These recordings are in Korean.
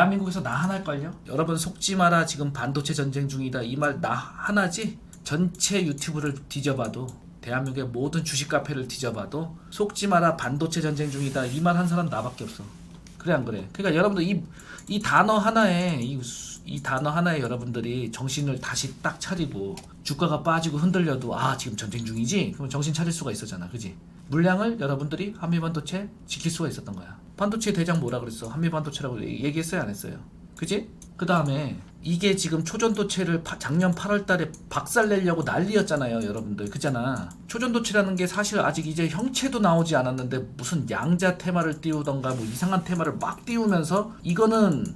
대한민국에서 나 하나일걸요? 여러분 속지 마라 지금 반도체 전쟁 중이다 이 말 나 하나지? 전체 유튜브를 뒤져봐도 대한민국의 모든 주식 카페를 뒤져봐도 속지 마라 반도체 전쟁 중이다 이 말 한 사람 나밖에 없어 그래 안 그래? 그러니까 여러분들 이, 이 단어 하나에 이, 수- 이 단어 하나에 여러분들이 정신을 다시 딱 차리고 주가가 빠지고 흔들려도 아 지금 전쟁 중이지? 그럼 정신 차릴 수가 있었잖아 그지? 물량을 여러분들이 한미반도체 지킬 수가 있었던 거야 반도체 대장 뭐라 그랬어? 한미 반도체라고 얘기했어요 안 했어요? 그지? 그 다음에 이게 지금 초전도체를 파- 작년 8월달에 박살내려고 난리였잖아요, 여러분들. 그잖아. 초전도체라는 게 사실 아직 이제 형체도 나오지 않았는데 무슨 양자 테마를 띄우던가 뭐 이상한 테마를 막 띄우면서 이거는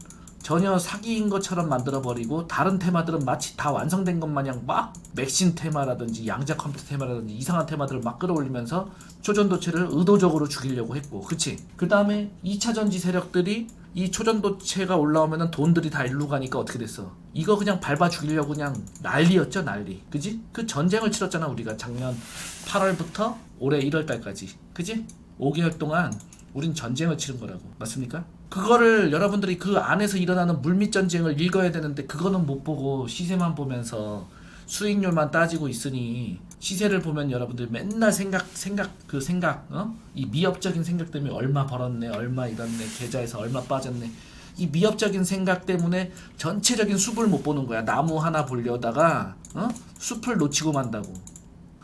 전혀 사기인 것처럼 만들어버리고 다른 테마들은 마치 다 완성된 것 마냥 막 맥신 테마라든지 양자 컴퓨터 테마라든지 이상한 테마들을 막 끌어올리면서 초전도체를 의도적으로 죽이려고 했고 그치? 그 다음에 2차 전지 세력들이 이 초전도체가 올라오면은 돈들이 다 일로 가니까 어떻게 됐어? 이거 그냥 밟아 죽이려고 그냥 난리였죠 난리 그지? 그 전쟁을 치렀잖아 우리가 작년 8월부터 올해 1월달까지 그지? 5개월 동안 우린 전쟁을 치른 거라고 맞습니까? 그거를 여러분들이 그 안에서 일어나는 물밑 전쟁을 읽어야 되는데 그거는 못 보고 시세만 보면서 수익률만 따지고 있으니 시세를 보면 여러분들 맨날 생각 생각 그 생각 어? 이 미업적인 생각 때문에 얼마 벌었네 얼마 잃었네 계좌에서 얼마 빠졌네 이 미업적인 생각 때문에 전체적인 숲을 못 보는 거야 나무 하나 보려다가 어? 숲을 놓치고 만다고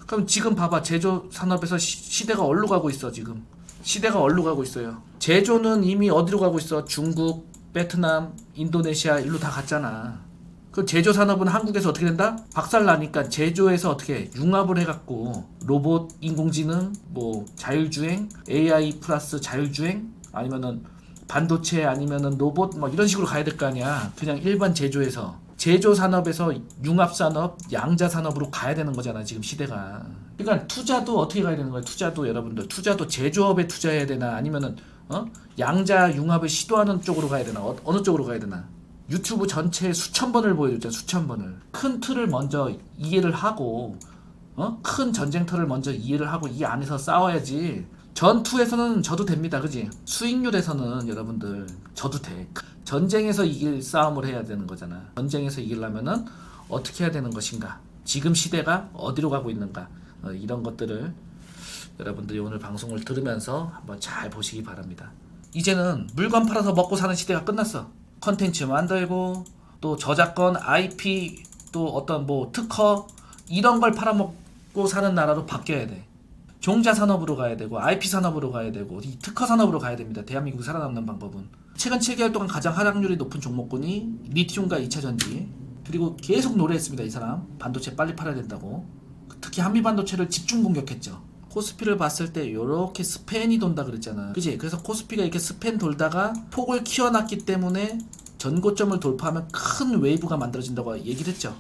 그럼 지금 봐봐 제조 산업에서 시, 시대가 어디로 가고 있어 지금 시대가 어디로 가고 있어요 제조는 이미 어디로 가고 있어 중국 베트남 인도네시아 일로 다 갔잖아 그 제조 산업은 한국에서 어떻게 된다? 박살 나니까 제조에서 어떻게 융합을 해갖고 로봇, 인공지능, 뭐 자율주행, AI 플러스 자율주행 아니면은 반도체 아니면은 로봇 뭐 이런 식으로 가야 될 거 아니야. 그냥 일반 제조에서 제조 산업에서 융합 산업, 양자 산업으로 가야 되는 거잖아 지금 시대가. 그러니까 투자도 어떻게 가야 되는 거야? 투자도 여러분들 투자도 제조업에 투자해야 되나? 아니면은 어? 양자 융합을 시도하는 쪽으로 가야 되나? 어, 어느 쪽으로 가야 되나? 유튜브 전체 수천 번을 보여줬잖아 수천 번을. 큰 틀을 먼저 이해를 하고 어? 큰 전쟁터를 먼저 이해를 하고 이 안에서 싸워야지. 전투에서는 져도 됩니다. 그지? 수익률에서는 여러분들 져도 돼. 전쟁에서 이길 싸움을 해야 되는 거잖아. 전쟁에서 이기려면은 어떻게 해야 되는 것인가? 지금 시대가 어디로 가고 있는가 어, 이런 것들을 여러분들이 오늘 방송을 들으면서 한번 잘 보시기 바랍니다. 이제는 물건 팔아서 먹고 사는 시대가 끝났어. 컨텐츠 만들고 또 저작권, IP 또 어떤 뭐 특허 이런 걸 팔아먹고 사는 나라로 바뀌어야 돼. 종자 산업으로 가야 되고 IP 산업으로 가야 되고 이 특허 산업으로 가야 됩니다. 대한민국이 살아남는 방법은 최근 7개월 동안 가장 하락률이 높은 종목군이 리튬과 2차 전지 그리고 계속 노래했습니다. 이 사람 반도체 빨리 팔아야 된다고 특히 한미 반도체를 집중 공격했죠. 코스피를 봤을 때 이렇게 스팬이 돈다 그랬잖아. 그지? 그래서 코스피가 이렇게 스팬 돌다가 폭을 키워놨기 때문에 전고점을 돌파하면 큰 웨이브가 만들어진다고 얘기를 했죠.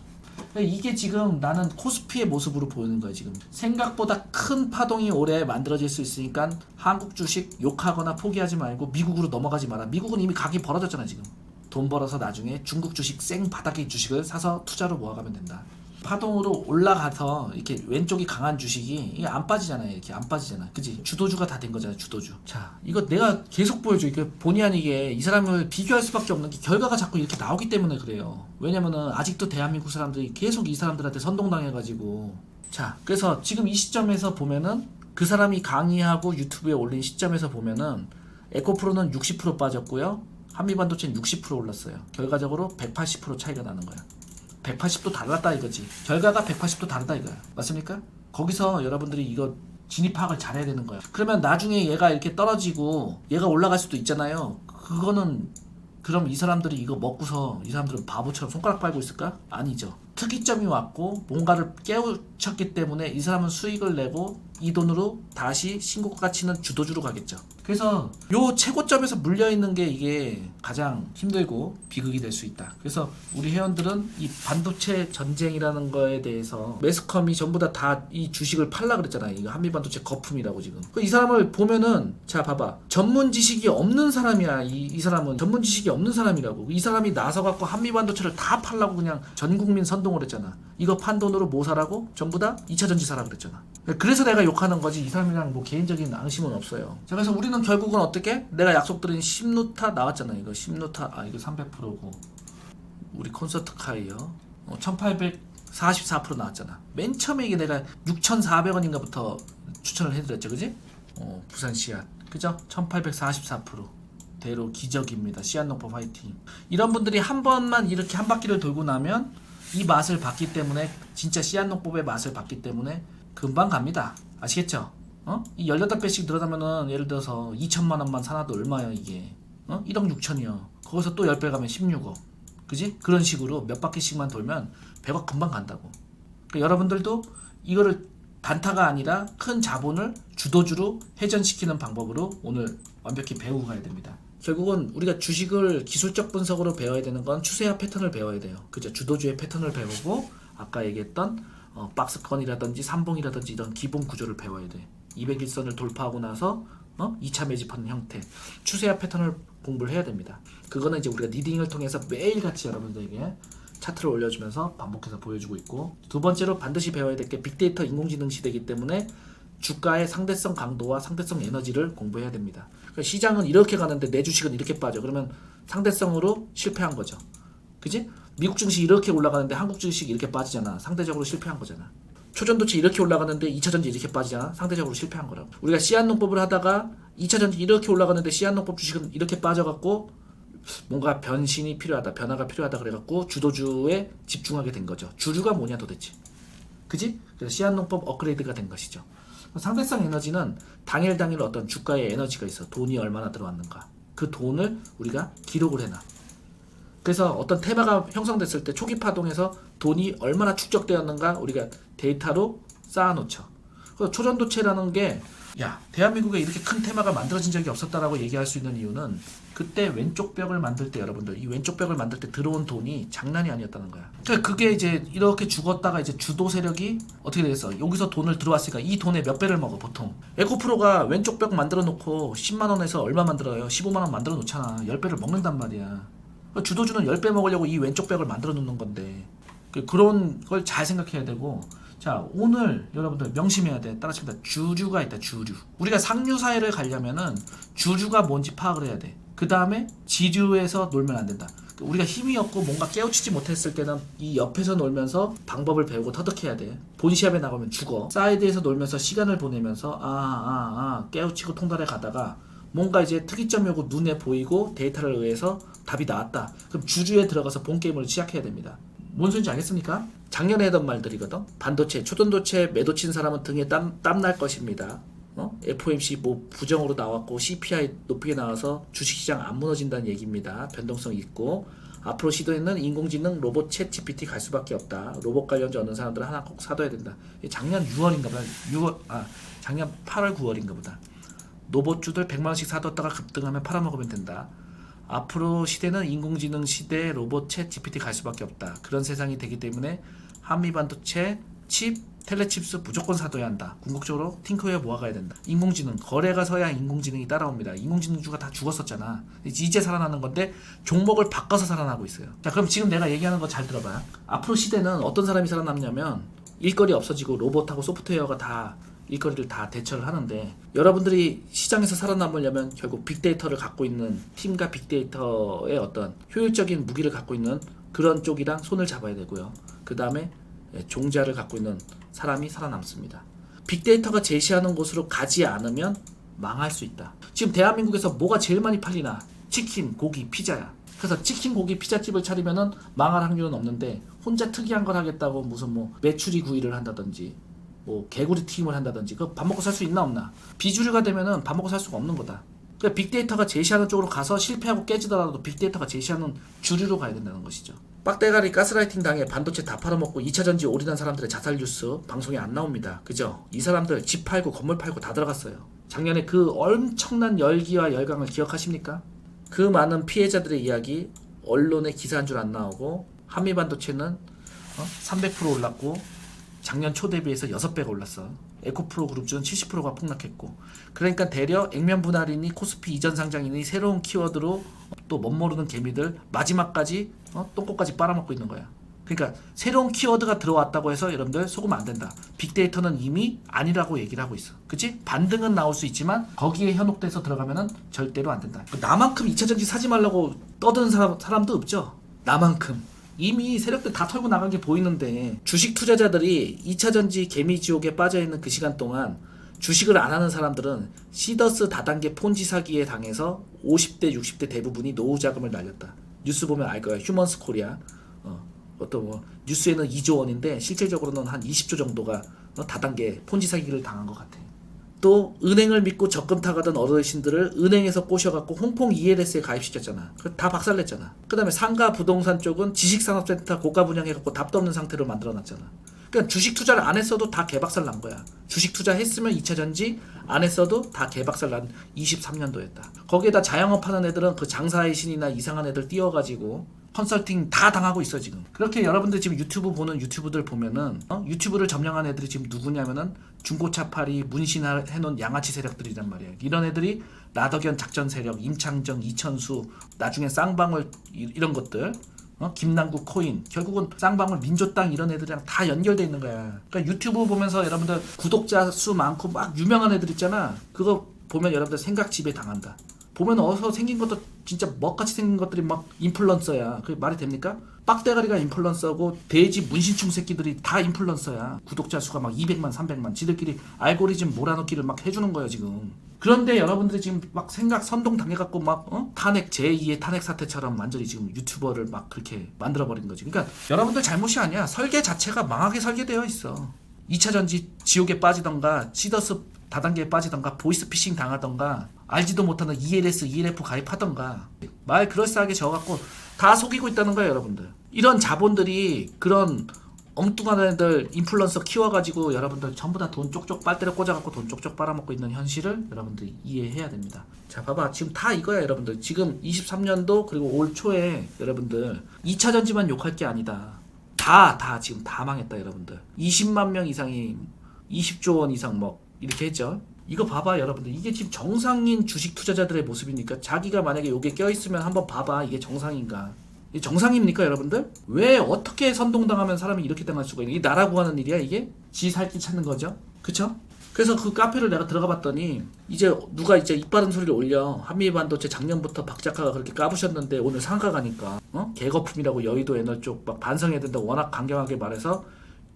그러니까 이게 지금 나는 코스피의 모습으로 보이는 거야 지금 생각보다 큰 파동이 올해 만들어질 수 있으니까 한국 주식 욕하거나 포기하지 말고 미국으로 넘어가지 마라 미국은 이미 각이 벌어졌잖아 지금 돈 벌어서 나중에 중국 주식 생 바닥의 주식을 사서 투자로 모아가면 된다 파동으로 올라가서 이렇게 왼쪽이 강한 주식이 이게 안 빠지잖아요. 이렇게 안 빠지잖아. 그지? 주도주가 다 된 거잖아 주도주. 자 이거 내가 계속 보여줘. 이게 본의 아니게 이 사람을 비교할 수밖에 없는 게 결과가 자꾸 이렇게 나오기 때문에 그래요. 왜냐면은 아직도 대한민국 사람들이 계속 이 사람들한테 선동당해가지고. 자 그래서 지금 이 시점에서 보면은 그 사람이 강의하고 유튜브에 올린 시점에서 보면은 에코프로는 60% 빠졌고요. 한미반도체는 60% 올랐어요. 결과적으로 180% 차이가 나는 거야 180도 달랐다 이거지. 결과가 180도 다르다 이거야. 맞습니까? 거기서 여러분들이 이거 진입 파악을 잘해야 되는 거야. 그러면 나중에 얘가 이렇게 떨어지고 얘가 올라갈 수도 있잖아요. 그거는 그럼 이 사람들이 이거 먹고서 이 사람들은 바보처럼 손가락 빨고 있을까? 아니죠. 특이점이 왔고 뭔가를 깨우쳤기 때문에 이 사람은 수익을 내고 이 돈으로 다시 신고가 가치는 주도주로 가겠죠. 그래서 요 최고점에서 물려 있는 게 이게 가장 힘들고 비극이 될 수 있다. 그래서 우리 회원들은 이 반도체 전쟁이라는 거에 대해서 매스컴이 전부 다 다 이 주식을 팔라 그랬잖아요. 이거 한미 반도체 거품이라고 지금. 그이 사람을 보면은 자 봐봐 전문 지식이 없는 사람이야. 이, 이 사람은 전문 지식이 없는 사람이라고. 이 사람이 나서 갖고 한미 반도체를 다 팔라고 그냥 전 국민 선동을 했잖아. 이거 판 돈으로 뭐 사라고? 전부 다 2차 전지 사라 그랬잖아. 그래서 내가 욕하는 거지 이 사람이랑 뭐 개인적인 앙심은 없어요. 자 그래서 우리는 결국은 어떻게? 내가 약속드린 10루타 나왔잖아 이거 10루타 아 이거 300%고 우리 콘서트 카이어 어, 1844% 나왔잖아. 맨 처음에 이게 내가 6,400원인가부터 추천을 해드렸죠, 그지? 어, 부산 씨앗, 그죠? 1844% 대로 기적입니다. 씨앗 농법 화이팅. 이런 분들이 한 번만 이렇게 한 바퀴를 돌고 나면 이 맛을 봤기 때문에 진짜 씨앗 농법의 맛을 봤기 때문에 금방 갑니다. 아시겠죠? 어? 이 18배씩 늘어나면은 예를 들어서 2천만 원만 사놔도 얼마야 이게? 어? 1억 6천이요. 거기서 또 10배 가면 16억. 그지? 그런 식으로 몇 바퀴씩만 돌면 100억 금방 간다고. 그러니까 여러분들도 이거를 단타가 아니라 큰 자본을 주도주로 회전시키는 방법으로 오늘 완벽히 배우고 가야 됩니다. 결국은 우리가 주식을 기술적 분석으로 배워야 되는 건 추세와 패턴을 배워야 돼요. 그죠? 주도주의 패턴을 배우고 아까 얘기했던 어, 박스권이라든지 삼봉이라든지 이런 기본 구조를 배워야 돼. 200일선을 돌파하고 나서 어? 2차 매집하는 형태, 추세와 패턴을 공부를 해야 됩니다. 그거는 이제 우리가 리딩을 통해서 매일같이 여러분들에게 차트를 올려주면서 반복해서 보여주고 있고 두 번째로 반드시 배워야 될 게 빅데이터 인공지능 시대이기 때문에 주가의 상대성 강도와 상대성 에너지를 공부해야 됩니다. 그러니까 시장은 이렇게 가는데 내 주식은 이렇게 빠져. 그러면 상대성으로 실패한 거죠. 그지? 미국 증시 이렇게 올라가는데 한국 증시 이렇게 빠지잖아. 상대적으로 실패한 거잖아. 초전도체 이렇게 올라가는데 2차 전지 이렇게 빠지잖아. 상대적으로 실패한 거라고. 우리가 씨앗농법을 하다가 2차 전지 이렇게 올라가는데 씨앗농법 주식은 이렇게 빠져갖고 뭔가 변신이 필요하다, 변화가 필요하다 그래갖고 주도주에 집중하게 된 거죠. 주류가 뭐냐 도대체. 그지? 그래서 씨앗농법 업그레이드가 된 것이죠. 상대성 에너지는 당일 당일 어떤 주가의 에너지가 있어. 돈이 얼마나 들어왔는가. 그 돈을 우리가 기록을 해놔. 그래서 어떤 테마가 형성됐을 때 초기 파동에서 돈이 얼마나 축적되었는가 우리가 데이터로 쌓아놓죠. 그래서 초전도체라는 게 야, 대한민국에 이렇게 큰 테마가 만들어진 적이 없었다라고 얘기할 수 있는 이유는 그때 왼쪽 벽을 만들 때 여러분들 이 왼쪽 벽을 만들 때 들어온 돈이 장난이 아니었다는 거야. 그러니까 그게 이제 이렇게 죽었다가 이제 주도 세력이 어떻게 되겠어? 여기서 돈을 들어왔으니까 이 돈의 몇 배를 먹어 보통. 에코프로가 왼쪽 벽 만들어 놓고 10만 원에서 얼마 만들어요? 15만 원 만들어 놓잖아. 10배를 먹는단 말이야. 주도주는 10배 먹으려고 이 왼쪽 벽을 만들어 놓는 건데 그- 그런 걸 잘 생각해야 되고. 자 오늘 여러분들 명심해야 돼 따라칩니다. 주류가 있다 주류. 우리가 상류 사회를 가려면은 주류가 뭔지 파악을 해야 돼그 다음에 지류에서 놀면 안 된다. 우리가 힘이 없고 뭔가 깨우치지 못했을 때는 이 옆에서 놀면서 방법을 배우고 터득해야 돼. 본시합에 나가면 죽어. 사이드에서 놀면서 시간을 보내면서 아 아, 아, 깨우치고 통달해 가다가 뭔가 이제 특이점이 오고 눈에 보이고 데이터를 의해서 답이 나왔다. 그럼 주주에 들어가서 본 게임을 시작해야 됩니다. 뭔 소리인지 알겠습니까? 작년에 하던 말들이거든. 반도체, 초전도체 매도 친 사람은 등에 땀, 땀 날 것입니다. 어? FOMC 뭐 부정으로 나왔고 CPI 높게 나와서 주식시장 안 무너진다는 얘기입니다. 변동성 있고 앞으로 시도에는 인공지능 로봇 챗 GPT 갈 수밖에 없다. 로봇 관련주 얻는 사람들은 하나 꼭 사둬야 된다. 작년 6월인가 보다. 6월 아 작년 8월 9월인가 보다. 로봇주들 100만원씩 사뒀다가 급등하면 팔아먹으면 된다. 앞으로 시대는 인공지능 시대 로봇 챗 GPT 갈 수밖에 없다. 그런 세상이 되기 때문에 한미 반도체 칩 텔레칩스 무조건 사둬야 한다. 궁극적으로 팅크웨어 모아가야 된다. 인공지능 거래가 서야 인공지능이 따라옵니다. 인공지능주가 다 죽었었잖아. 이제 살아나는 건데 종목을 바꿔서 살아나고 있어요. 자 그럼 지금 내가 얘기하는 거 잘 들어봐. 앞으로 시대는 어떤 사람이 살아남냐면 일거리 없어지고 로봇하고 소프트웨어가 다 일거리를 다 대처를 하는데 여러분들이 시장에서 살아남으려면 결국 빅데이터를 갖고 있는 팀과 빅데이터의 어떤 효율적인 무기를 갖고 있는 그런 쪽이랑 손을 잡아야 되고요. 그 다음에 종자를 갖고 있는 사람이 살아남습니다. 빅데이터가 제시하는 곳으로 가지 않으면 망할 수 있다. 지금 대한민국에서 뭐가 제일 많이 팔리나? 치킨, 고기, 피자야. 그래서 치킨, 고기, 피자집을 차리면은 망할 확률은 없는데 혼자 특이한 걸 하겠다고 무슨 뭐 메추리 구이를 한다든지 뭐 개구리 튀김을 한다든지 그 밥 먹고 살 수 있나 없나 비주류가 되면은 밥 먹고 살 수가 없는 거다 그러니까 빅데이터가 제시하는 쪽으로 가서 실패하고 깨지더라도 빅데이터가 제시하는 주류로 가야 된다는 것이죠 빡대가리 가스라이팅 당해 반도체 다 팔아먹고 2차전지 올인한 사람들의 자살 뉴스 방송에 안 나옵니다 그죠? 이 사람들 집 팔고 건물 팔고 다 들어갔어요 작년에 그 엄청난 열기와 열광을 기억하십니까? 그 많은 피해자들의 이야기 언론에 기사 한 줄 안 나오고 한미 반도체는 어? 300% 올랐고 작년 초 대비해서 6배가 올랐어. 에코프로 그룹주는 70%가 폭락했고. 그러니까 대려 액면 분할이니 코스피 이전 상장이니 새로운 키워드로 또 멋모르는 개미들 마지막까지 어? 똥꼬까지 빨아먹고 있는 거야. 그러니까 새로운 키워드가 들어왔다고 해서 여러분들 속으면 안 된다. 빅데이터는 이미 아니라고 얘기를 하고 있어. 그치? 반등은 나올 수 있지만 거기에 현혹돼서 들어가면은 절대로 안 된다. 나만큼 2차 전지 사지 말라고 떠드는 사람, 사람도 없죠. 나만큼. 이미 세력들 다 털고 나간 게 보이는데 주식 투자자들이 2차 전지 개미 지옥에 빠져 있는 그 시간 동안 주식을 안 하는 사람들은 시더스 다단계 폰지 사기에 당해서 50대 60대 대부분이 노후 자금을 날렸다. 뉴스 보면 알 거야. 휴먼스 코리아. 어, 어떤 뭐 뉴스에는 2조 원인데 실질적으로는 한 20조 정도가 어, 다단계 폰지 사기를 당한 것 같아. 또 은행을 믿고 적금 타가던 어르신들을 은행에서 꼬셔갖고 홍콩 ELS에 가입시켰잖아. 그다 박살냈잖아. 그 다음에 상가 부동산 쪽은 지식산업센터 고가 분양해갖고 답도 없는 상태로 만들어놨잖아. 그러니까 주식 투자를 안 했어도 다 개박살 난 거야. 주식 투자했으면 2차 전지 안 했어도 다 개박살 난 23년도였다. 거기에다 자영업 하는 애들은 그 장사의 신이나 이상한 애들 띄워가지고 컨설팅 다 당하고 있어 지금. 그렇게 여러분들 지금 유튜브 보는 유튜브들 보면은 어? 유튜브를 점령한 애들이 지금 누구냐면은 중고차 팔이 문신해놓은 양아치 세력들이란 말이야. 이런 애들이 나덕연 작전 세력, 임창정, 이천수, 나중에 쌍방울 이- 이런 것들. 어? 김남국 코인 결국은 쌍방울 민조땅 이런 애들이랑 다 연결돼 있는 거야. 그러니까 유튜브 보면서 여러분들 구독자 수 많고 막 유명한 애들 있잖아. 그거 보면 여러분들 생각 지배 당한다. 보면 어서 생긴 것도 진짜 먹같이 생긴 것들이 막 인플루언서야. 그게 말이 됩니까? 빡대가리가 인플루언서고 돼지 문신충 새끼들이 다 인플루언서야. 구독자 수가 막 200만, 300만. 지들끼리 알고리즘 몰아넣기를 막 해주는 거예요 지금. 그런데 여러분들이 지금 막 생각 선동 당해갖고 막 어? 탄핵 제2의 탄핵 사태처럼 완전히 지금 유튜버를 막 그렇게 만들어버린 거지. 그러니까 여러분들 잘못이 아니야. 설계 자체가 망하게 설계되어 있어. 2차 전지 지옥에 빠지던가 시더스 다단계에 빠지던가 보이스피싱 당하던가 알지도 못하는 ELS, ELF 가입하던가. 말 그럴싸하게 져갖고 다 속이고 있다는 거예요 여러분들. 이런 자본들이 그런 엉뚱한 애들 인플루언서 키워가지고 여러분들 전부 다 돈 쪽쪽 빨대를 꽂아갖고 돈 쪽쪽 빨아먹고 있는 현실을 여러분들 이해해야 됩니다. 자 봐봐. 지금 다 이거야 여러분들. 지금 23년도 그리고 올 초에 여러분들 2차 전지만 욕할 게 아니다. 다, 다, 지금 다 망했다, 여러분들. 20만 명 이상이 20조 원 이상 뭐, 이렇게 했죠. 이거 봐봐, 여러분들. 이게 지금 정상인 주식 투자자들의 모습이니까 자기가 만약에 여기에 껴있으면 한번 봐봐. 이게 정상인가. 이게 정상입니까, 여러분들? 왜 어떻게 선동당하면 사람이 이렇게 당할 수가 있는, 이 나라 구하는 일이야, 이게? 지 살 길 찾는 거죠? 그쵸? 그래서 그 카페를 내가 들어가 봤더니 이제 누가 이제 이빠른 소리를 올려 한미 반도체 작년부터 박 작가가 그렇게 까부셨는데 오늘 상가 가니까 어 개거품이라고 여의도 에너 쪽 막 반성해야 된다 고 워낙 강경하게 말해서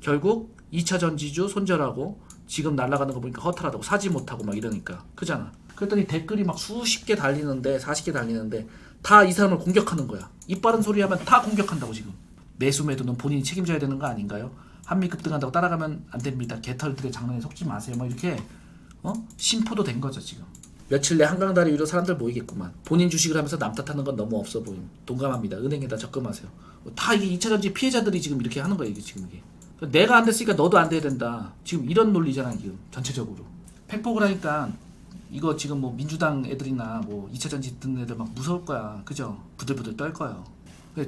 결국 2차 전지주 손절하고 지금 날아가는 거 보니까 허탈하다고 사지 못하고 막 이러니까 그잖아 그랬더니 댓글이 막 수십 개 달리는데 40개 달리는데 다 이 사람을 공격하는 거야 이빠른 소리 하면 다 공격한다고 지금 매수 매도는 본인이 책임져야 되는 거 아닌가요? 한미 급등한다고 따라가면 안 됩니다. 개털들의 장난에 속지 마세요. 뭐 이렇게 어? 심포도 된 거죠 지금. 며칠 내 한강 다리 위로 사람들 모이겠구만. 본인 주식을 하면서 남 탓하는 건 너무 없어 보임. 동감합니다. 은행에다 적금하세요. 다 이게 2차 전지 피해자들이 지금 이렇게 하는 거예요. 이게 지금 이게. 내가 안 됐으니까 너도 안 돼야 된다. 지금 이런 논리잖아 지금 전체적으로. 팩폭을 하니까 이거 지금 뭐 민주당 애들이나 뭐 2차 전지 듣는 애들 막 무서울 거야. 그죠? 부들부들 떨 거예요.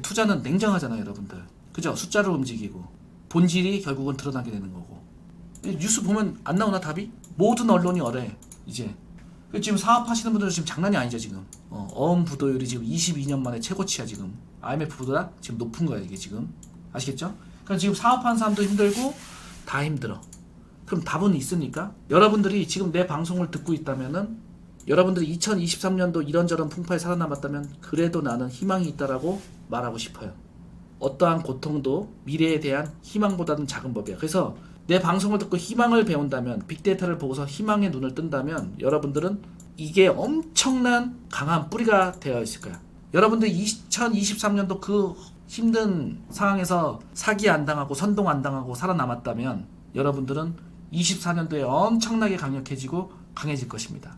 투자는 냉정하잖아요, 여러분들. 그죠? 숫자로 움직이고 본질이 결국은 드러나게 되는 거고. 뉴스 보면 안 나오나 답이? 모든 언론이 어래 이제. 그 지금 사업하시는 분들은 지금 장난이 아니죠 지금. 어, 어음 부도율이 지금 22년 만에 최고치야 지금. IMF보다 지금 높은 거야 이게 지금. 아시겠죠? 그러니까 지금 사업하는 사람도 힘들고 다 힘들어. 그럼 답은 있습니까? 여러분들이 지금 내 방송을 듣고 있다면은 여러분들이 2023년도 이런저런 풍파에 살아남았다면 그래도 나는 희망이 있다라고 말하고 싶어요. 어떠한 고통도 미래에 대한 희망보다는 작은 법이야. 그래서 내 방송을 듣고 희망을 배운다면 빅데이터를 보고서 희망의 눈을 뜬다면 여러분들은 이게 엄청난 강한 뿌리가 되어 있을 거야. 여러분들 2023년도 그 힘든 상황에서 사기 안 당하고 선동 안 당하고 살아남았다면 여러분들은 24년도에 엄청나게 강력해지고 강해질 것입니다.